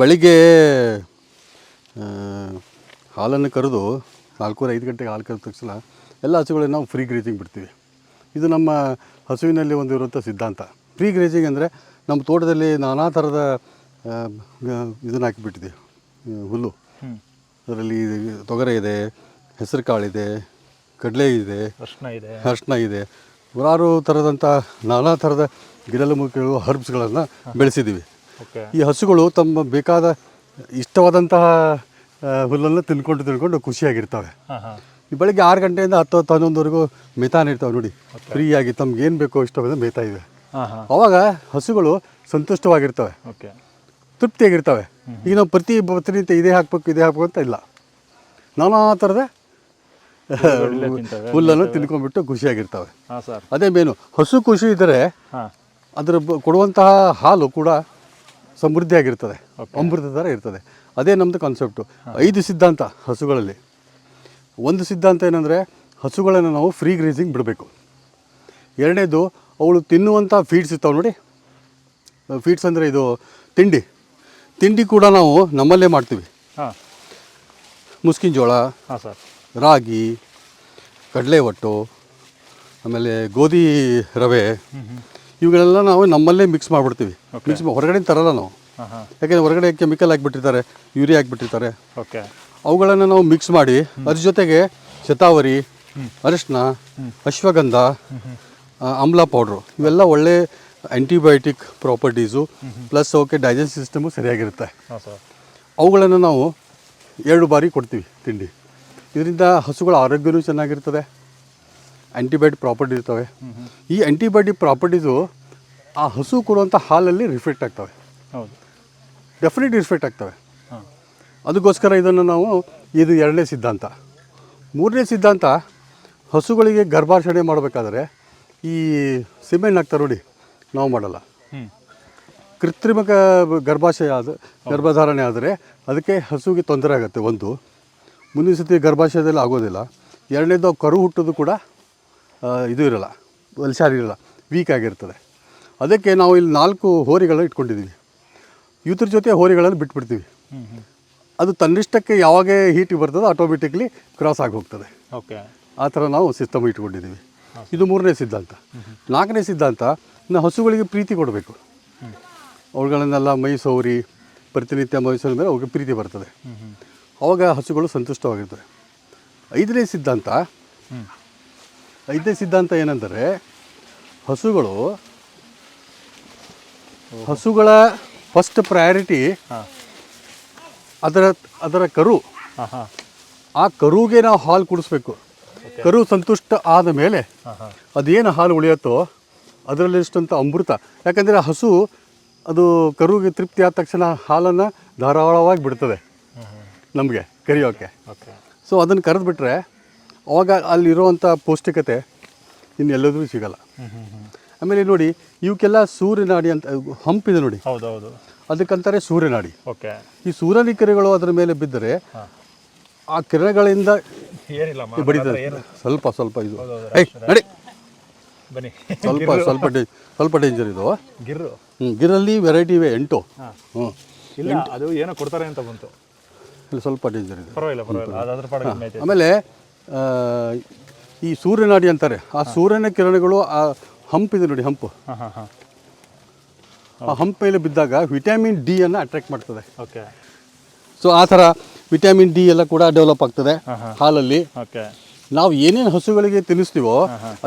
ಬೆಳಿಗ್ಗೆ ಹಾಲನ್ನು ಕರೆದು ನಾಲ್ಕೂವರೆ ಐದು ಗಂಟೆಗೆ ಹಾಲು ಕರೆದ ತಕ್ಷಣ ಎಲ್ಲ ಹಸುಗಳನ್ನ ನಾವು ಫ್ರೀ ಗ್ರೇಜಿಂಗ್ ಬಿಡ್ತೀವಿ. ಇದು ನಮ್ಮ ಹಸುವಿನಲ್ಲಿ ಒಂದು ಇರುವಂಥ ಸಿದ್ಧಾಂತ. ಫ್ರೀ ಗ್ರೇಜಿಂಗ್ ಅಂದರೆ ನಮ್ಮ ತೋಟದಲ್ಲಿ ನಾನಾ ಥರದ ಇದನ್ನು ಹಾಕಿಬಿಟ್ಟಿದ್ದೀವಿ ಹುಲ್ಲು. ಅದರಲ್ಲಿ ತೊಗರೆ ಇದೆ ಹೆಸರು ಕಾಳಿದೆ ಕಡಲೆ ಇದೆ ಅರ್ಶನ ಇದೆ. ಅರ್ಶನ ಇದೆ. ನೂರಾರು ಥರದಂಥ ನಾನಾ ಥರದ ಗಿಡಮೂಲಿಕೆಗಳು ಹರ್ಬ್ಸ್ಗಳನ್ನು ಬೆಳೆಸಿದ್ದೀವಿ. ಈ ಹಸುಗಳು ತಮ್ಮ ಬೇಕಾದ ಇಷ್ಟವಾದಂತಹ ಹುಲ್ಲನ್ನು ತಿನ್ಕೊಂಡು ತಿನ್ಕೊಂಡು ಖುಷಿಯಾಗಿರ್ತವೆ. ಈ ಬೆಳಗ್ಗೆ ಆರು ಗಂಟೆಯಿಂದ ಹತ್ತು ಹತ್ತು ಹನ್ನೊಂದುವರೆಗೂ ಮೇತಾನ ಇರ್ತವೆ ನೋಡಿ. ಫ್ರೀಯಾಗಿ ತಮ್ಗೆ ಏನು ಬೇಕೋ ಇಷ್ಟವಾದ ಮೇತಾ ಇವೆ ಅವಾಗ ಹಸುಗಳು ಸಂತುಷ್ಟವಾಗಿರ್ತವೆ. ತೃಪ್ತಿಯಾಗಿರ್ತವೆ. ಈಗ ನಾವು ಪ್ರತಿ ಪ್ರತಿನಿತ್ಯ ಇದೇ ಹಾಕ್ಬೇಕು ಇದೇ ಹಾಕ್ಬೇಕು ಅಂತ ಇಲ್ಲ. ನಾನಾ ಥರದ ಹುಲ್ಲನ್ನು ತಿನ್ಕೊಂಡ್ಬಿಟ್ಟು ಖುಷಿಯಾಗಿರ್ತವೆ. ಅದೇ ಮೇನು ಹಸು ಖುಷಿ ಇದ್ದರೆ ಅದ್ರ ಕೊಡುವಂತಹ ಹಾಲು ಕೂಡ ಸಮೃದ್ಧಿಯಾಗಿರ್ತದೆ ಅಮೃತ ಥರ ಇರ್ತದೆ. ಅದೇ ನಮ್ಮದು ಕಾನ್ಸೆಪ್ಟು ಐದು ಸಿದ್ಧಾಂತ ಹಸುಗಳಲ್ಲಿ. ಒಂದು ಸಿದ್ಧಾಂತ ಏನಂದರೆ ಹಸುಗಳನ್ನು ನಾವು ಫ್ರೀ ಗ್ರೇಸಿಂಗ್ ಬಿಡಬೇಕು. ಎರಡನೇದು ಅವಳು ತಿನ್ನುವಂಥ ಫೀಡ್ಸ್ ಇರ್ತಾವೆ ನೋಡಿ. ಫೀಡ್ಸ್ ಅಂದರೆ ಇದು ತಿಂಡಿ. ತಿಂಡಿ ಕೂಡ ನಾವು ನಮ್ಮಲ್ಲೇ ಮಾಡ್ತೀವಿ. ಹಾಂ. ಮುಸ್ಕಿನ ಜೋಳ ಹಾಂ ಸರ್. ರಾಗಿ ಕಡಲೆ ಒಟ್ಟು ಆಮೇಲೆ ಗೋಧಿ ರವೆ. ಇವುಗಳೆಲ್ಲ ನಾವು ನಮ್ಮಲ್ಲೇ ಮಿಕ್ಸ್ ಮಾಡಿಬಿಡ್ತೀವಿ. ಮಿಕ್ಸ್ ಹೊರಗಡೆ ತರಲ್ಲ ನಾವು. ಯಾಕೆಂದ್ರೆ ಹೊರಗಡೆ ಕೆಮಿಕಲ್ ಹಾಕ್ಬಿಟ್ಟಿರ್ತಾರೆ ಯೂರಿಯಾ ಹಾಕ್ಬಿಟ್ಟಿರ್ತಾರೆ. ಓಕೆ ಅವುಗಳನ್ನು ನಾವು ಮಿಕ್ಸ್ ಮಾಡಿ ಅದ್ರ ಜೊತೆಗೆ ಶತಾವರಿ ಅರಿಶಿನ ಅಶ್ವಗಂಧ ಆಮ್ಲ ಪೌಡ್ರು ಇವೆಲ್ಲ ಒಳ್ಳೆ ಆ್ಯಂಟಿಬಯೋಟಿಕ್ ಪ್ರಾಪರ್ಟೀಸು ಪ್ಲಸ್ ಅವಕ್ಕೆ ಡೈಜೆಸ್ಟ್ ಸಿಸ್ಟಮು ಸರಿಯಾಗಿರುತ್ತೆ. ಅವುಗಳನ್ನು ನಾವು ಎರಡು ಬಾರಿ ಕೊಡ್ತೀವಿ ತಿಂಡಿ. ಇದರಿಂದ ಹಸುಗಳ ಆರೋಗ್ಯವೂ ಚೆನ್ನಾಗಿರ್ತದೆ. ಆ್ಯಂಟಿಬಯೋಟಿಕ್ ಪ್ರಾಪರ್ಟಿ ಇರ್ತವೆ. ಈ ಆ್ಯಂಟಿಬಯೋಟಿಕ್ ಪ್ರಾಪರ್ಟೀಸು ಆ ಹಸು ಕೊಡುವಂಥ ಹಾಲಲ್ಲಿ ರಿಫ್ಲೆಕ್ಟ್ ಆಗ್ತವೆ. ಹೌದು. ಡೆಫಿನೆಟ್ ರಿಫ್ಲೆಕ್ಟ್ ಆಗ್ತವೆ. ಅದಕ್ಕೋಸ್ಕರ ಇದನ್ನು ನಾವು ಇದು ಎರಡನೇ ಸಿದ್ಧಾಂತ. ಮೂರನೇ ಸಿದ್ಧಾಂತ ಹಸುಗಳಿಗೆ ಗರ್ಭಾಷಣೆ ಮಾಡಬೇಕಾದ್ರೆ ಈ ಸಿಮೆಂಟ್ ಹಾಕ್ತಾರೆ ನೋಡಿ ನಾವು ಮಾಡಲ್ಲ. ಕೃತ್ರಿಮ ಗ- ಗರ್ಭಾಶಯ ಆದ ಗರ್ಭಧಾರಣೆ ಆದರೆ ಅದಕ್ಕೆ ಹಸುವಿಗೆ ತೊಂದರೆ ಆಗುತ್ತೆ ಒಂದು. ಮುಂದಿನ ಸತಿ ಗರ್ಭಾಶಯದಲ್ಲಿ ಆಗೋದಿಲ್ಲ. ಎರಡನೇದು ಕರು ಹುಟ್ಟೋದು ಕೂಡ ಇದು ಇರಲ್ಲ ಇರಲ್ಲ ವೀಕ್ ಆಗಿರ್ತದೆ. ಅದಕ್ಕೆ ನಾವು ಇಲ್ಲಿ ನಾಲ್ಕು ಹೋರಿಗಳನ್ನ ಇಟ್ಕೊಂಡಿದ್ದೀವಿ ಇವ್ರ ಜೊತೆ ಹೋರಿಗಳನ್ನು ಬಿಟ್ಬಿಡ್ತೀವಿ. ಅದು ತನ್ನಿಷ್ಟಕ್ಕೆ ಯಾವಾಗ ಹೀಟ್ ಬರ್ತದೋ ಆಟೋಮೆಟಿಕ್ಲಿ ಕ್ರಾಸ್ ಆಗಿ ಹೋಗ್ತದೆ. ಓಕೆ ಆ ಥರ ನಾವು ಸಿಸ್ಟಮ್ ಇಟ್ಕೊಂಡಿದ್ದೀವಿ ಇದು ಮೂರನೇ ಸಿದ್ಧಾಂತ. ನಾಲ್ಕನೇ ಸಿದ್ಧಾಂತ ನಾ ಹಸುಗಳಿಗೆ ಪ್ರೀತಿ ಕೊಡಬೇಕು. ಅವುಗಳನ್ನೆಲ್ಲ ಮೈಸೋರಿ ಪ್ರತಿನಿತ್ಯ ಮೈಸೂರ ಮೇಲೆ ಅವ್ರಿಗೆ ಪ್ರೀತಿ ಬರ್ತದೆ. ಅವಾಗ ಹಸುಗಳು ಸಂತುಷ್ಟವಾಗಿರ್ತವೆ. ಐದನೇ ಸಿದ್ಧಾಂತ ಐದನೇ ಸಿದ್ಧಾಂತ ಏನಂದರೆ ಹಸುಗಳು ಹಸುಗಳ ಫಸ್ಟ್ ಪ್ರಯಾರಿಟಿ ಅದರ ಅದರ ಕರು. ಆ ಕರುಗೆ ನಾವು ಹಾಲು ಕುಡಿಸ್ಬೇಕು. ಕರು ಸಂತುಷ್ಟ ಆದ ಮೇಲೆ ಅದೇನು ಹಾಲು ಉಳಿಯತ್ತೋ ಅದರಲ್ಲಿ ಇಷ್ಟಂತ ಅಮೃತ. ಯಾಕಂದರೆ ಹಸು ಅದು ಕರುಗೆ ತೃಪ್ತಿ ಆದ ತಕ್ಷಣ ಹಾಲನ್ನು ಧಾರಾಳವಾಗಿ ಬಿಡ್ತದೆ ನಮಗೆ ಕರಿಯೋಕ್ಕೆ ಸೊ ಅದನ್ನು ಕರೆದುಬಿಟ್ರೆ ಅವಾಗ ಅಲ್ಲಿರುವಂಥ ಪೌಷ್ಟಿಕತೆ ಇನ್ನೆಲ್ಲದೂ ಸಿಗಲ್ಲ. ಆಮೇಲೆ ನೋಡಿ ಇವಕ್ಕೆಲ್ಲ ಸೂರ್ಯನಾಡಿ ಅಂತ ಹಂಪಿದೆ ನೋಡಿ. ಹೌದು ಹೌದು ಅದಕ್ಕಂತಾರೆ ಸೂರ್ಯನಾಡಿ. ಓಕೆ. ಈ ಸೂರ್ಯನ ಕಿರಣಗಳು ಅದರ ಮೇಲೆ ಬಿದ್ದರೆ ಆ ಕಿರಣಗಳಿಂದ ಬಡಿತದೆ. ಸ್ವಲ್ಪ ಸ್ವಲ್ಪ ಇದು. ಹೌದೌದು, ನಡಿ. ಬನ್ನಿ. ಸ್ವಲ್ಪ ಸ್ವಲ್ಪ ಡೇ ಸ್ವಲ್ಪ ಡೇಂಜರ್ ಇದು. ಗಿರ್ರು. ಹ್ಞೂ ಗಿರಲ್ಲಿ ವೆರೈಟಿ ಇವೆ ಎಂಟು. ಹ್ಞೂ ಇಲ್ಲ ಅದು ಏನೋ ಕೊಡ್ತಾರೆ ಅಂತ ಬಂತು. ಇಲ್ಲಿ ಸ್ವಲ್ಪ ಡೇಂಜರ್ ಇದೆ. ಪರವಾಗಿಲ್ಲ ಪರವಾಗಿಲ್ಲ. ಆಮೇಲೆ ಈ ಸೂರ್ಯನಾಡಿ ಅಂತಾರೆ. ಆ ಸೂರ್ಯನ ಕಿರಣಗಳು ಆ ಹಂಪಿದೆ ನೋಡಿ ಹಂಪು. ಹಾಂ ಹಾಂ ಹಾಂ. ಆ ಹಂಪ್ ಮೇಲೆ ಬಿದ್ದಾಗ ವಿಟಮಿನ್ ಡಿ ಅನ್ನು ಅಟ್ರಾಕ್ಟ್ ಮಾಡ್ತದೆ. ಓಕೆ. ಸೊ ಆ ಥರ ವಿಟಮಿನ್ ಡಿ ಎಲ್ಲ ಕೂಡ ಡೆವಲಪ್ ಆಗ್ತದೆ ಹಾಲಲ್ಲಿ. ಓಕೆ. ನಾವು ಏನೇನು ಹಸುಗಳಿಗೆ ತಿನ್ನಿಸ್ತೀವೋ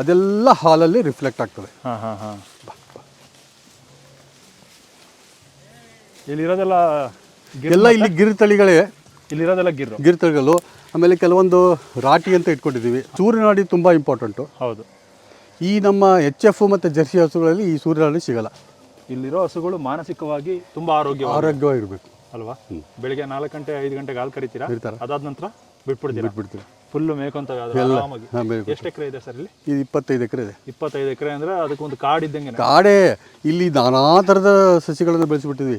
ಅದೆಲ್ಲ ಹಾಲಲ್ಲಿ ರಿಫ್ಲೆಕ್ಟ್ ಆಗ್ತದೆ. ಹಾಂ ಹಾಂ ಹಾಂ. ಇಲ್ಲಿರೋದೆಲ್ಲ ಎಲ್ಲ ಇಲ್ಲಿ ಗಿರ್ ತಳಿಗಳೇ. ಇಲ್ಲಿರೋದೆಲ್ಲ ಗಿರ್ ಗಿರ್ ತಳಿಗಳು. ಆಮೇಲೆ ಕೆಲವೊಂದು ರಾಟಿ ಅಂತ ಇಟ್ಕೊಂಡಿದ್ದೀವಿ. ಸೂರ್ಯನಾಡಿ ತುಂಬ ಇಂಪಾರ್ಟೆಂಟು ಹೌದು. ಈ ನಮ್ಮ ಎಚ್ ಎಫ್ ಮತ್ತು ಜರ್ಸಿ ಹಸುಗಳಲ್ಲಿ ಈ ಸೂರ್ಯನಾಡಿ ಸಿಗಲ್ಲ. ಇಲ್ಲಿರೋ ಹಸುಗಳು ಮಾನಸಿಕವಾಗಿ ತುಂಬ ಆರೋಗ್ಯ ಆರೋಗ್ಯವಾಗಿರಬೇಕು. ಅಲ್ವಾ? ಬೆಳಿಗ್ಗೆ ನಾಲ್ಕು ಗಂಟೆ ಐದು ಗಂಟೆಗೆ ಹಾಲು ಕರಿತೀರಾ. ಅದಾದ ನಂತರ ಬಿಟ್ಬಿಡ್ತೀರಾ? ಬಿಟ್ಬಿಡ್ತೀರಿ ಫುಲ್ಲು ಹಾಂ ಎಷ್ಟು ಎಕರೆ ಇದೆ ಸರ್ ಇಲ್ಲಿ? ಇದು ಇಪ್ಪತ್ತೈದು ಎಕರೆ ಇದೆ. ಇಪ್ಪತ್ತೈದು ಎಕರೆ ಅಂದ್ರೆ ಅದಕ್ಕೊಂದು ಕಾಡು ಇದ್ದಂಗೆ ಕಾಡೇ. ಇಲ್ಲಿ ನಾನಾ ಥರದ ಸಸಿಗಳನ್ನು ಬೆಳೆಸಿಬಿಟ್ಟಿದ್ವಿ.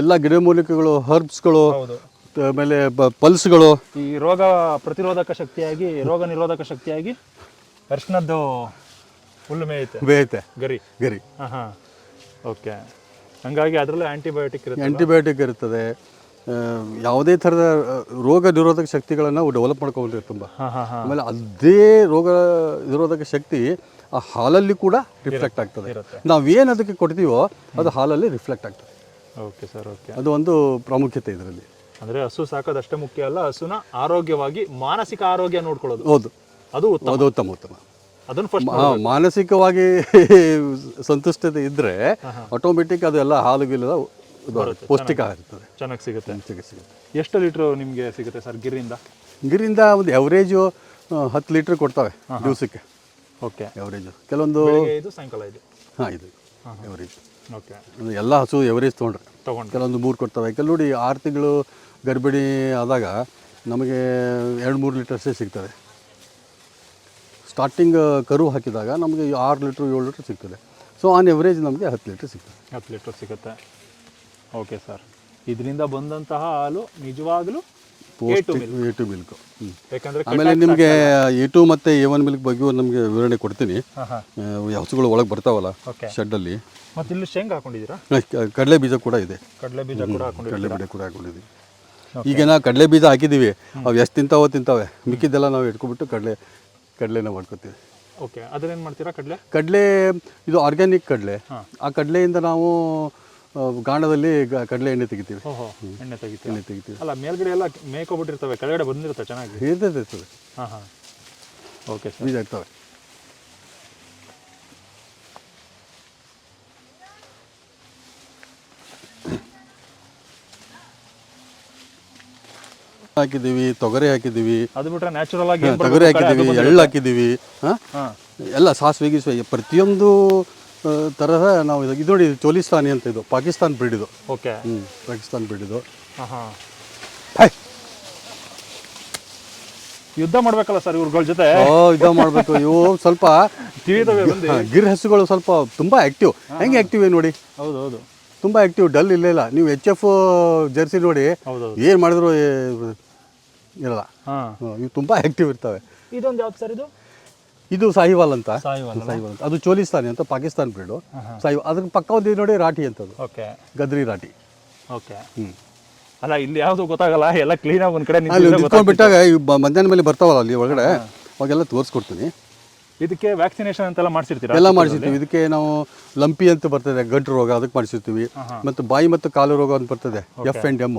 ಎಲ್ಲ ಗಿಡಮೂಲಿಕೆಗಳು ಹರ್ಬ್ಸ್ಗಳು ಆಮೇಲೆ ಪಲ್ಸ್ಗಳು. ಈ ರೋಗ ಪ್ರತಿರೋಧಕ ಶಕ್ತಿಯಾಗಿ ರೋಗ ನಿರೋಧಕ ಶಕ್ತಿಯಾಗಿ ಅರ್ಶನದ್ದು ಹುಲ್ಲು ಮೇಯುತ್ತೆ. ಬೇಯುತ್ತೆ ಗರಿ. ಗರಿ. ಹಾಂ ಹಾಂ ಓಕೆ. ಹಂಗಾಗಿ ಅದರಲ್ಲೂ ಆ್ಯಂಟಿಬಯೋಟಿಕ್ ಇರುತ್ತೆ ಆ್ಯಂಟಿಬಯೋಟಿಕ್ ಇರ್ತದೆ ಯಾವುದೇ ಥರದ ರೋಗ ನಿರೋಧಕ ಶಕ್ತಿಗಳನ್ನು ಡೆವಲಪ್ ಮಾಡ್ಕೊಂಡಿರ್ತೀವಿ ತುಂಬ. ಹಾಂ ಹಾಂ ಹಾಂ. ಆಮೇಲೆ ಅದೇ ರೋಗ ನಿರೋಧಕ ಶಕ್ತಿ ಆ ಹಾಲಲ್ಲಿ ಕೂಡ ರಿಫ್ಲೆಕ್ಟ್ ಆಗ್ತದೆ. ನಾವೇನು ಅದಕ್ಕೆ ಕೊಡ್ತೀವೋ ಅದು ಹಾಲಲ್ಲಿ ರಿಫ್ಲೆಕ್ಟ್ ಆಗ್ತದೆ. Okay sir okay. ಅದು ಒಂದು ಪ್ರಾಮುಖ್ಯತೆ ಇದರಲ್ಲಿ. ಅಂದ್ರೆ ಹಸು ಸಾಕೋದು ಅಷ್ಟೇ ಮುಖ್ಯ ಅಲ್ಲ ಹಸುನ ಆರೋಗ್ಯವಾಗಿ ಮಾನಸಿಕ ಆರೋಗ್ಯ ನೋಡ್ಕೊಳ್ಳೋದು. ಹೌದು. ಅದು ಉತ್ತಮ. ಅದು ಉತ್ತಮ ಉತ್ತಮ. ಅದನ್ನು ಫಸ್ಟ್ ಮಾನಸಿಕವಾಗಿ ಸಂತುಷ್ಟತೆ ಇದ್ದರೆ ಆಟೋಮೆಟಿಕ್ ಅದೆಲ್ಲ ಹಾಲು ಗಿಲ್ಲದ ಪೌಷ್ಟಿಕ ಇರ್ತದೆ. ಚೆನ್ನಾಗಿ ಸಿಗುತ್ತೆ. ಸಿಗುತ್ತೆ ಸಿಗುತ್ತೆ. ಎಷ್ಟು ಲೀಟ್ರ್ ನಿಮಗೆ ಸಿಗುತ್ತೆ ಸರ್ ಗಿರಿಂದ ಗಿರಿಂದ ಒಂದು ಎವರೇಜು ಹತ್ತು ಲೀಟ್ರ್ ಕೊಡ್ತವೆ ದಿವಸಕ್ಕೆ. ಓಕೆ. ಎವರೇಜು ಕೆಲವೊಂದು ಇದು ಸಾಯಂಕಾಲ ಇದು ಹಾಂ ಇದು ಎವರೇಜ್ ಓಕೆ. ಎಲ್ಲ ಹಸು ಎವರೇಜ್ ತೊಗೊಂಡ್ರೆ. ತೊಗೊಂಡು ಕೆಲವೊಂದು ಮೂರು ಕೊಡ್ತವೆ. ಕೆಲವು ನೋಡಿ ಆರು ತಿಂಗಳು ಗರ್ಭಿಣಿ ಆದಾಗ ನಮಗೆ ಎರಡು ಮೂರು ಲೀಟರ್ಸೇ ಸಿಗ್ತದೆ. ಸ್ಟಾರ್ಟಿಂಗ್ ಕರು ಹಾಕಿದಾಗ ನಮಗೆ ಆರು ಲೀಟ್ರ್ ಏಳು ಲೀಟ್ರ್ ಸಿಗ್ತದೆ. ಸೊ ಆನ್ ಎವರೇಜ್ ನಮಗೆ ಹತ್ತು ಲೀಟ್ರ್ ಸಿಗ್ತದೆ. ಹತ್ತು ಲೀಟ್ರ್ ಸಿಗುತ್ತೆ. Okay sir. ಇದರಿಂದ ಬಂದಂತಹ ಹಾಲು ನಿಜವಾಗಲೂ ಎ ಟು ಮಿಲ್ಕು ಆಮೇಲೆ ನಿಮಗೆ ಎ ಟು ಮತ್ತು ಎ ಒನ್ ಮಿಲ್ಕ್ ಬಗ್ಗೆ ನಮಗೆ ವಿವರಣೆ ಕೊಡ್ತೀನಿ. ಹಸುಗಳು ಒಳಗೆ ಬರ್ತಾವಲ್ಲ ಶೆಡ್ ಶೆಡ್ಡಲ್ಲಿ ಮತ್ತೆ ಇಲ್ಲಿ ಶೇಂಗಾ ಹಾಕೊಂಡಿದ್ದೀರಾ? ಕಡಲೆ ಬೀಜ ಕೂಡ ಇದೆ. ಕಡಲೆ ಬೀಜ ಕೂಡ ಕಡಲೆ ಬೀಜ ಕೂಡ ಹಾಕೊಂಡಿದ್ದೀವಿ. ಈಗೇನ ಕಡಲೆ ಬೀಜ ಹಾಕಿದ್ದೀವಿ. ಅವು ಎಷ್ಟು ತಿಂತಾವೋ ತಿಂತಾವೆ. ಮಿಕ್ಕಿದ್ದೆಲ್ಲ ನಾವು ಇಟ್ಕೊಬಿಟ್ಟು ಕಡಲೆ ಕಡಲೆನ ಮಾಡ್ಕೊತೀವಿ. ಓಕೆ ಅದನ್ನೇನು ಮಾಡ್ತೀರಾ ಕಡಲೆ? ಕಡಲೆ ಇದು ಆರ್ಗ್ಯಾನಿಕ್ ಕಡಲೆ. ಆ ಕಡಲೆಯಿಂದ ನಾವು ಗಾಣದಲ್ಲಿ ಕಡಲೆ ಎಣ್ಣೆ ತೆಗಿತೀವಿ. ಎಣ್ಣೆ ತೆಗಿತೀವಿ ಎಣ್ಣೆ ತೆಗಿತೀವಿ. ಅಲ್ಲ ಮೇಲ್ಗಡೆ ಎಲ್ಲ ಮೇಯ್ಕೊಬಿಟ್ಟಿರ್ತವೆ ಕೆಳಗಡೆ ಬಂದಿರುತ್ತೆ ಚೆನ್ನಾಗಿ. ಇರ್ತದೆ ಇರ್ತದೆ ಹಾಂ ಹಾಂ. Okay sir. ಬೀಜ ಇರ್ತವೆ. ಹಾಕಿದ್ದೀವಿ ತೊಗರಿ ಹಾಕಿದೀವಿ ಅದು ಬಿಟ್ರೆ ನ್ಯಾಚುರಲ್ ಆಗಿ ಏನ್ ತೊಗರಿ ಹಾಕಿದೀವಿ ಕಳೆ ಅದು ಹಾಕಿದ್ದೀವಿ ಎಳ್ಳು ಹಾಕಿದ್ದೀವಿ ಹಾಂ? ಹಾಂ. ಎಲ್ಲ ಸಾಸಿವೆ ಗೀಸಿವೆ ಪ್ರತಿಯೊಂದು ಆ, ತರಹ ನಾವು ಇದು ಇದು ನೋಡಿ ಇದು ಚೋಲಿಸ್ತಾನಿ ಅಂತ ಇದು ಪಾಕಿಸ್ತಾನ್ ಬ್ರೀಡ್ ಇದು. ಓಕೆ. ಹ್ಞೂ ಪಾಕಿಸ್ತಾನ್ ಬ್ರೀಡ್ ಇದು. ಹಾಂ! ಯುದ್ಧ ಮಾಡ್ಬೇಕಲ್ಲ ಸರ್ ಇವ್ರಗಳ ಜೊತೆ? ಓ ಇದು ಮಾಡಬೇಕು. ಇವು ಸ್ವಲ್ಪ ತಿಳಿದವೆ ಬಂದು? ಹಾ, ಗಿರ್ ಹಸುಗಳು ಸ್ವಲ್ಪ ತುಂಬಾ ಆಕ್ಟಿವ್ ಹೆಂಗೆ ಆಕ್ಟಿವ್ ನೋಡಿ? ಹೌದು ಹೌದು. ತುಂಬಾ ಆಕ್ಟಿವ್ ಡಲ್ ಇಲ್ಲ ಇಲ್ಲ. ನೀವು ಎಚ್ ಎಫ್ ಜರ್ಸಿ ನೋಡಿ ಏನ್ ಏನು ಮಾಡಿದ್ರು ಇರಲ್ಲ. ಹಾಂ. ಹ್ಮ್, ಇವು ತುಂಬ ಆ್ಯಕ್ಟಿವ್ ಇರ್ತವೆ. ಇದೊಂದು ಯಾವ್ದು ಸರ್ ಇದು? ಇದು ಸಾಹಿವಾಲ್ ಅಂತ. ಸಾಯಿವಲ್ಲ ಸಾಹಿವಾಲ್ ಅಂತ. ಅದು ಚೋಲಿಸ್ತಾನಿ ಅಂತ ಪಾಕಿಸ್ತಾನ್ ಬ್ರೀಡು. ಸಾಹಿವಾಲ್ ಅದ್ರ ಪಕ್ಕ ಒಂದು ನೋಡಿ ರಾಟಿ ಅಂತದ್ದು ಓಕೆ. ಗದ್ರಿ ರಾಟಿ ಓಕೆ. ಹ್ಞೂ ಅಲ್ಲ ಇಲ್ಲಿ ಯಾವುದು ಗೊತ್ತಾಗಲ್ಲ ಎಲ್ಲ ಕ್ಲೀನಾಗಿ ಒಂದು ಕಡೆ ಅಲ್ಲಿ ನಿಂತಿದ್ರೆ ಈ ಬ- ಮಧ್ಯಾಹ್ನ ಮೇಲೆ ಬರ್ತಾವಲ್ಲ ಅಲ್ಲಿ ಒಳಗಡೆ? ಅವಾಗೆಲ್ಲ ತೋರಿಸ್ಕೊಡ್ತೀನಿ. ಇದಕ್ಕೆ ವ್ಯಾಕ್ಸಿನೇಷನ್ ಅಂತೆಲ್ಲ ಮಾಡ್ಸಿರ್ತೀರಾ ಎಲ್ಲ ಮಾಡಿಸಿರ್ತೀವಿ. ಇದಕ್ಕೆ ನಾವು ಲಂಪಿ ಅಂತ ಬರ್ತದೆ ಗಂಟು ರೋಗ ಅದಕ್ಕೆ ಮಾಡಿಸಿರ್ತೀವಿ. ಮತ್ತು ಬಾಯಿ ಮತ್ತು ಕಾಲು ರೋಗ ಅಂತ ಬರ್ತದೆ ಎಫ್ ಆ್ಯಂಡ್ ಎಂ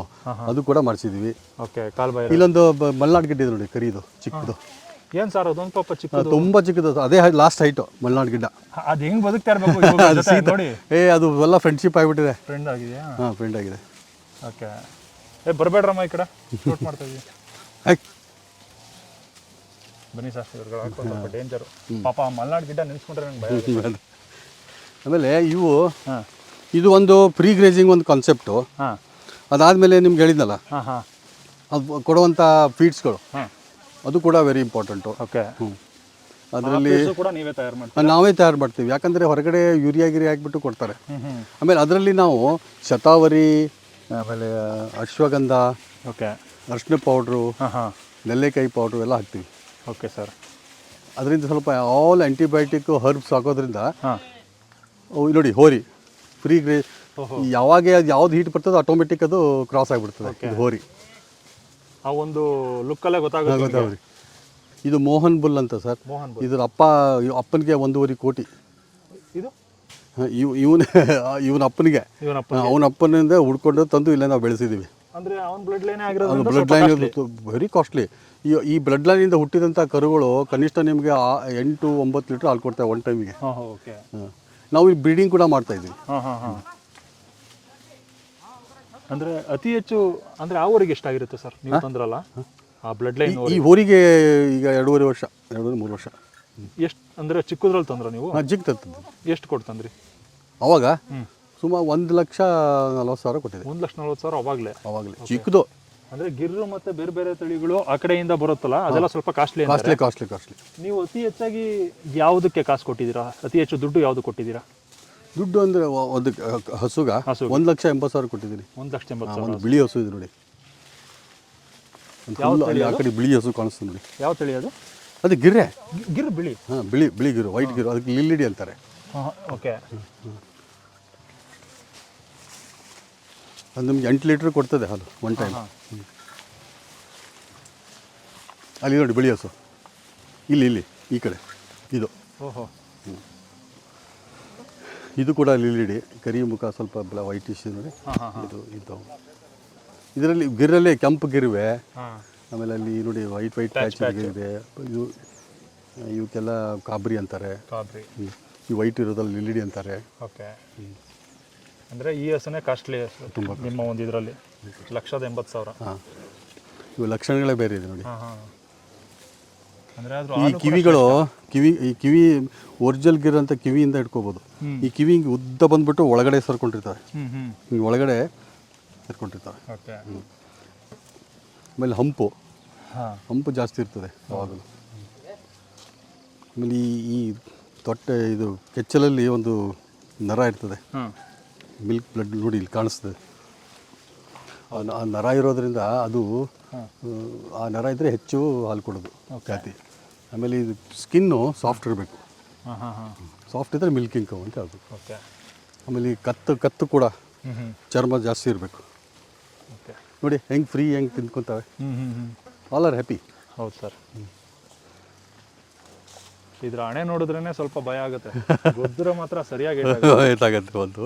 ಅದು ಕೂಡ ಮಾಡಿಸಿದ್ವಿ. ಓಕೆ ಕಾಲು ಬಾಯಿ ಇಲ್ಲೊಂದು ಮಲ್ನಾಡ್ ಗಿಡ್ಡ ಇದೆ ನೋಡಿ ಕರಿದು ಚಿಕ್ಕದು. ಏನು ಸರ್ ಅದೊಂದು ಪಾಪ ಚಿಕ್ಕ ತುಂಬ ಚಿಕ್ಕದು. ಅದೇ ಲಾಸ್ಟ್ ಹೈಟು ಮಲ್ನಾಡ್ ಗಿಡ್ಡ. ಅದು ಹೆಂಗೆ ಬದುಕ್ತಾ ಇರ್ಬೇಕು ನೋಡಿ. ಏ ಅದು ಎಲ್ಲ ಫ್ರೆಂಡ್ಶಿಪ್ ಆಗಿಬಿಟ್ಟಿದೆ. ಫ್ರೆಂಡ್ ಆಗಿದೆಯಾ? ಹಾಂ ಫ್ರೆಂಡ್ ಆಗಿದೆ. ಓಕೆ ಏ ಬರಬೇಡ್ರಮ್ಮ ಈ ಕಡೆ. ಶೂಟ್ ಮಾಡ್ತಾ ಇದ್ದೀವಿ ಬನ್ನಿ ಸರ್ ಇವ್ರುಗಳು ಸ್ವಲ್ಪ ಡೇಂಜರು ಪಾಪ ಆ ಮಲ್ನಾಡ್ ಗಿಡ್ಡ ನೆನೆಸ್ಕೊಂಡ್ರೆ ನಂಗೆ ಭಯ ಆಗುತ್ತೆ. ಆಮೇಲೆ ಇವು ಹಾಂ. ಇದು ಒಂದು ಪ್ರೀ ಗ್ರೇಜಿಂಗ್ ಒಂದು ಕಾನ್ಸೆಪ್ಟು ಹಾಂ. ಅದಾದಮೇಲೆ ನಿಮ್ಗೆ ಹೇಳಿದ್ನಲ್ಲ? ಹಾಂ ಹಾಂ. ಅದು ಕೊಡುವಂಥ ಫೀಡ್ಸ್ಗಳು ಹಾಂ. ಅದು ಕೂಡ ವೆರಿ ಇಂಪಾರ್ಟೆಂಟು ಓಕೆ ಅದರಲ್ಲಿ ಕೂಡ ನೀವೇ ತಯಾರು ಮಾಡ್ತೀವಿ ನಾವೇ ತಯಾರು ಮಾಡ್ತೀವಿ. ಯಾಕಂದರೆ ಹೊರಗಡೆ ಯೂರಿಯಾ ಗಿರಿ ಹಾಕ್ಬಿಟ್ಟು ಕೊಡ್ತಾರೆ. ಹ್ಮ್ ಹ್ಮ್. ಆಮೇಲೆ ಅದರಲ್ಲಿ ನಾವು ಶತಾವರಿ ಆಮೇಲೆ ಅಶ್ವಗಂಧ ಓಕೆ ಅರ್ಶಿನ ಪೌಡ್ರು ಹಾಂ ಹಾಂ. ನೆಲ್ಲೆಕಾಯಿ ಪೌಡ್ರು ಎಲ್ಲ ಹಾಕ್ತೀವಿ. Okay sir. ಅದರಿಂದ ಸ್ವಲ್ಪ ಆಲ್ ಆ್ಯಂಟಿಬಯೋಟಿಕ್ ಹರ್ಬ್ಸ್ ಹಾಕೋದ್ರಿಂದ ಹಾಂ. ಅವು ನೋಡಿ ಹೋರಿ ಫ್ರೀ ಗ್ರೇ ಯಾವಾಗ ಅದು ಯಾವ್ದು ಹೀಟ್ ಬರ್ತದೋ ಆಟೋಮೆಟಿಕ್ ಅದು ಕ್ರಾಸ್ ಆಗಿಬಿಡ್ತದೆ ಇದು ಹೋರಿ. ಆ ಒಂದು ಲುಕ್ಕಲ್ಲೇ ಗೊತ್ತಾಗುತ್ತೆ. ಇದು ಮೋಹನ್ ಬುಲ್ ಅಂತ ಸರ್. ಮೋಹನ್ ಇದ್ರ ಅಪ್ಪ ಅಪ್ಪನಿಗೆ ಒಂದೂವರೆ ಕೋಟಿ. ಇದು? ಇವ್ ಇವನ ಇವನ ಅಪ್ಪನಿಗೆ. ಅವನ ಅಪ್ಪನಿಂದ ಹುಡ್ಕೊಂಡು ತಂದು ಇಲ್ಲೇ ನಾವು ಬೆಳೆಸಿದ್ದೀವಿ ಅಂದ್ರೆ ಅವನ ಬ್ಲಡ್ ಲೈನ್ ಆಗಿರೋದು ಬ್ಲಡ್ ಲೈನ್ ವೆರಿ ಕಾಸ್ಟ್ಲಿ ಈ ಈ ಬ್ಲಡ್ ಲೈನಿಂದ ಹುಟ್ಟಿದಂಥ ಕರುಗಳು ಕನಿಷ್ಠ ನಿಮಗೆ ಆ- ಎಂಟು ಒಂಬತ್ತು ಲೀಟ್ರ್ ಹಾಲು ಕೊಡ್ತೇವೆ ಒನ್ ಟೈಮಿಗೆ ಓಕೆ ನಾವು ಈ ಬ್ರೀಡಿಂಗ್ ಕೂಡ ಮಾಡ್ತಾ ಇದ್ದೀವಿ. ಅಂದ್ರೆ ಅತಿ ಹೆಚ್ಚು ಅಂದ್ರೆ ಆ ಊರಿಗೆ ಎಷ್ಟಾಗಿರುತ್ತೆ ಸರ್? ನೀವು ತಂದ್ರಲ್ಲ? ಆ ಬ್ಲಡ್ ಲೈನ್ ಈ ಊರಿಗೆ? ಈಗ ಎರಡೂವರೆ ವರ್ಷ ಎರಡೂವರೆ ಮೂರು ವರ್ಷ. ಎಷ್ಟು ಅಂದ್ರೆ ಚಿಕ್ಕದ್ರಲ್ಲಿ ತಂದ್ರ ನೀವು? ಚಿಕ್ಕ ಎಷ್ಟು ಕೊಡ್ತಂದ್ರಿ? ಅವಾಗ. ಸುಮಾರು ಒಂದು ಲಕ್ಷ ನಲ್ವತ್ತು ಸಾವಿರ ಕೊಟ್ಟಿದೆ. ಒಂದು ಲಕ್ಷ ನಲ್ವತ್ತು ಸಾವಿರ ಅವಾಗಲೇ. ಅವಾಗಲೇ. ಚಿಕ್ಕದು. ಅಂದ್ರೆ ಗಿರ್ರು ಮತ್ತೆ ಬೇರೆ ಬೇರೆ ತಳಿಗಳು ಆ ಕಡೆಯಿಂದ ಬರುತ್ತಲ್ಲ ಅದೆಲ್ಲ ಸ್ವಲ್ಪ ಕಾಸ್ಟ್ಲಿ ಕಾಸ್ಟ್ಲಿ ಕಾಸ್ಟ್ಲಿ ಕಾಸ್ಟ್ಲಿ ನೀವು ಅತಿ ಹೆಚ್ಚಾಗಿ ಯಾವುದಕ್ಕೆ ಕಾಸು ಕೊಟ್ಟಿದ್ದೀರಾ? ಅತಿ ಹೆಚ್ಚು ದುಡ್ಡು ಯಾವುದು ಕೊಟ್ಟಿದ್ದೀರಾ? ದುಡ್ಡು ಅಂದರೆ ಒಂದು ಹಸುಗ. ಹಸುಗೆ. ಒಂದು ಲಕ್ಷ ಎಂಬತ್ತು ಸಾವಿರ ಕೊಟ್ಟಿದ್ದೀನಿ. ಒಂದು ಲಕ್ಷ ಎಂಬತ್ತು ಸಾವಿರ. ಒಂದು ಬಿಳಿ ಹಸು ಇದೆ ನೋಡಿ. ಅಲ್ಲಿ ಆ ಕಡೆ ಬಿಳಿ ಹಸು ಕಾಣಿಸ್ತದೆ ನೋಡಿ. ಯಾವ ತಳಿ ಅದು? ಅದು ಗಿರ್ರೆ. ಗಿರ್ ಬಿಳಿ. ಹಾಂ ಬಿಳಿ ಬಿಳಿ ಗಿರು ವೈಟ್ ಗಿರು ಅದಕ್ಕೆ ಲಿಲ್ಲಿಡಿ ಅಂತಾರೆ. ಓಕೆ ಅದು ನಿಮ್ಗೆ ಎಂಟು ಲೀಟ್ರ್ ಕೊಡ್ತದೆ ಹಾಲು ಒನ್ ಟೈಮ್ ಅಲ್ಲಿ ನೋಡಿ ಬಿಳಿ ಹಸು. ಇಲ್ಲಿ ಇಲ್ಲಿ ಈ ಕಡೆ. ಇದು. ಓಹೋ. ಇದು ಕೂಡ ಲಿಲ್ಲಿಡಿ ಕರಿ ಮುಖ ಸ್ವಲ್ಪ ವೈಟ್ ವೈಟಿಶ್ ನೋಡಿ. ಇದು ಇದು. ಇದರಲ್ಲಿ ಗಿರಲ್ಲಿ ಕೆಂಪು ಗಿರುವೆ. ಆಮೇಲೆ ಅಲ್ಲಿ ನೋಡಿ ವೈಟ್ ವೈಟ್ ಪ್ಯಾಚ್ ಇದೆ ಇದು ಇವಕ್ಕೆಲ್ಲ ಕಾಬ್ರಿ ಅಂತಾರೆ. ಕಾಬ್ರಿ. ಈ ವೈಟ್ ಇರೋದಲ್ಲಿ ಲಿಲಿಡಿ ಅಂತಾರೆ. ಓಕೆ. ಅಂದರೆ ಈ ಹಸುನೇ ಕಾಸ್ಟ್ಲಿ ತುಂಬ ನಿಮ್ಮ ಒಂದು ಇದರಲ್ಲಿ ಲಕ್ಷದ ಎಂಬತ್ತು ಸಾವಿರ. ಹಾಂ. ಇವು ಲಕ್ಷಣಗಳೇ ಬೇರೆ ಇದೆ ನೋಡಿ. ಹಾಂ ಹಾಂ. ಅಂದರೆ ಆದರೂ ಈ ಕಿವಿಗಳು ಕಿವಿ ಈ ಕಿವಿ ಒರಿಜಿನಲ್ ಗಿರ್ ಅಂತ ಕಿವಿಯಿಂದ ಇಟ್ಕೋಬೋದು. ಈ ಕಿವಿ ಹಿಂಗೆ ಉದ್ದ ಬಂದ್ಬಿಟ್ಟು ಒಳಗಡೆ ಸರ್ಕೊಂಡಿರ್ತವೆ ಹಿಂಗೆ ಒಳಗಡೆ ಸೇರ್ಕೊಂಡಿರ್ತವೆ ಓಕೆ. ಆಮೇಲೆ ಹಂಪು. ಹಾಂ. ಹಂಪು ಜಾಸ್ತಿ ಇರ್ತದೆ ಯಾವಾಗಲೂ. ಆಮೇಲೆ ಈ ಈ ತೊಟ್ಟೆ ಇದು ಕೆಚ್ಚಲಲ್ಲಿ ಒಂದು ನರ ಇರ್ತದೆ. ಮಿಲ್ಕ್ ಬ್ಲಡ್ ನೋಡಿ ಇಲ್ಲಿ ಕಾಣಿಸ್ತದೆ. ಆ ನರ ಇರೋದ್ರಿಂದ ಅದು ಆ ನರ ಇದ್ದರೆ ಹೆಚ್ಚು ಹಾಲು ಕೊಡೋದು ಜಾತಿ. ಆಮೇಲೆ ಇದು ಸ್ಕಿನ್ನು ಸಾಫ್ಟ್ ಇರಬೇಕು. ಸಾಫ್ಟ್ ಇದ್ದರೆ ಮಿಲ್ಕಿಂಗ್ ಕವ್ ಅಂತ ಹೇಳ್ಬೇಕು ಆಮೇಲೆ ಈ ಕತ್ತು ಕತ್ತು ಕೂಡ ಚರ್ಮ ಜಾಸ್ತಿ ಇರಬೇಕು. ನೋಡಿ ಹೆಂಗೆ ಫ್ರೀ ಹೆಂಗೆ ತಿಂದ್ಕೊತಾವೆ. ಹ್ಞೂ ಆಲ್ ಆರ್ ಹ್ಯಾಪಿ ಹೌದು ಸರ್. ಇದ್ರ ಹಣೆ ನೋಡಿದ್ರೇ ಸ್ವಲ್ಪ ಭಯ ಆಗುತ್ತೆ. ಗೊಬ್ಬರ ಮಾತ್ರ ಸರಿಯಾಗಿ ಒಂದು.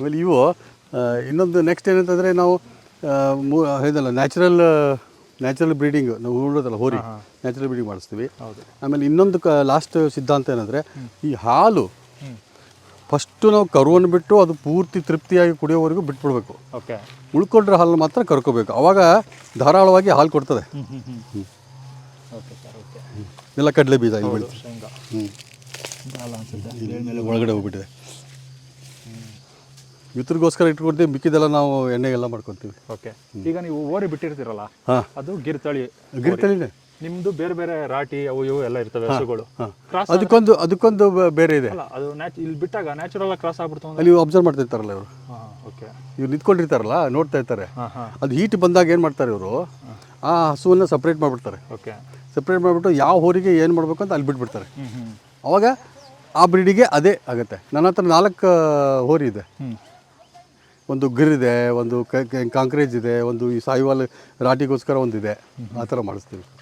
ಆಮೇಲೆ ಇವು ಇನ್ನೊಂದು ನೆಕ್ಸ್ಟ್ ಏನಂತಂದರೆ ನಾವು ಮೂ- ಇದಲ್ಲ ನ್ಯಾಚುರಲ್ ನ್ಯಾಚುರಲ್ ಬ್ರೀಡಿಂಗ್ ನಾವು ಹೂಡೋದಲ್ಲ ಹೋರಿ. ನ್ಯಾಚುರಲ್ ಬ್ರೀಡಿಂಗ್ ಮಾಡಿಸ್ತೀವಿ. ಆಮೇಲೆ ಇನ್ನೊಂದು ಕ ಲಾಸ್ಟ್ ಸಿದ್ಧಾಂತ ಏನಂದರೆ ಈ ಹಾಲು ಫಸ್ಟು ನಾವು ಕರುವನ್ನು ಬಿಟ್ಟು ಅದು ಪೂರ್ತಿ ತೃಪ್ತಿಯಾಗಿ ಕುಡಿಯೋವರೆಗೂ ಬಿಟ್ಬಿಡ್ಬೇಕು. ಓಕೆ. ಉಳ್ಕೊಂಡ್ರೆ ಹಾಲು ಮಾತ್ರ ಕರ್ಕೋಬೇಕು. ಆವಾಗ ಧಾರಾಳವಾಗಿ ಹಾಲು ಕೊಡ್ತದೆ. ಎಲ್ಲ ಕಡಲೆ ಬೀಜ ಹ್ಞೂ ಒಳಗಡೆ ಹೋಗ್ಬಿಟ್ಟಿದೆ. ಇವ್ರಿಗೋಸ್ಕರ ಇಟ್ಕೊಡ್ತೀವಿ ಮಿಕ್ಕಿದೆಲ್ಲ ನಾವು ಎಣ್ಣೆ ಎಲ್ಲ ಮಾಡ್ಕೊತೀವಿ ಓಕೆ ಈಗ ನೀವು ಓರಿ ಬಿಟ್ಟಿರ್ತೀರಲ್ಲ ಹಾಂ. ಅದು ಗಿರ್ತಳಿ ಗಿರ್ತಳಿನೇ. ನಿಮ್ದು ಬೇರೆ ಬೇರೆ ರಾಟಿ ಅವು ಇವು ಎಲ್ಲ ಇರ್ತವೆ ಹಸುಗಳು. ಅದಕ್ಕೊಂದು ಅದಕ್ಕೊಂದು ಬೇರೆ ಇದೆ. ಅಲ್ಲ ಅದು ಇಲ್ಲಿ ಬಿಟ್ಟಾಗ ನ್ಯಾಚುರಲ್ ಆಗಿ ಕ್ರಾಸ್ ಆಗ್ಬಿಡ್ತಾವೆ ಅಲ್ಲಿ ಅಬ್ಸರ್ವ್ ಮಾಡ್ತಿರ್ತಾರಲ್ಲ ಇವರು. ಹಾಂ ಓಕೆ ಇವ್ರು ನಿಂತ್ಕೊಂಡಿರ್ತಾರಲ್ಲ ನೋಡ್ತಾ ಇರ್ತಾರೆ. ಅದು ಹೀಟ್ ಬಂದಾಗ ಏನು ಮಾಡ್ತಾರೆ ಇವರು? ಆ ಹಸುವನ್ನು ಸಪ್ರೇಟ್ ಮಾಡಿಬಿಡ್ತಾರೆ. ಓಕೆ ಸಪ್ರೇಟ್ ಮಾಡಿಬಿಟ್ಟು ಯಾವ ಹೋರಿಗೆ ಏನು ಮಾಡಬೇಕು ಅಂತ ಅಲ್ಲಿ ಬಿಟ್ಬಿಡ್ತಾರೆ. ಅವಾಗ ಆ ಬ್ರೀಡಿಗೆ ಅದೇ ಆಗುತ್ತೆ. ನನ್ನ ಹತ್ರ ನಾಲ್ಕು ಹೋರಿ ಇದೆ. ಒಂದು ಗಿರ್ ಇದೆ ಒಂದು ಕಾಂಕ್ರೇಜ್ ಇದೆ ಒಂದು ಈ ಸಾಯಿವಾಲ್ ರಾಟಿಗೋಸ್ಕರ ಒಂದಿದೆ. ಆ ಥರ ಮಾಡಿಸ್ತೀವಿ.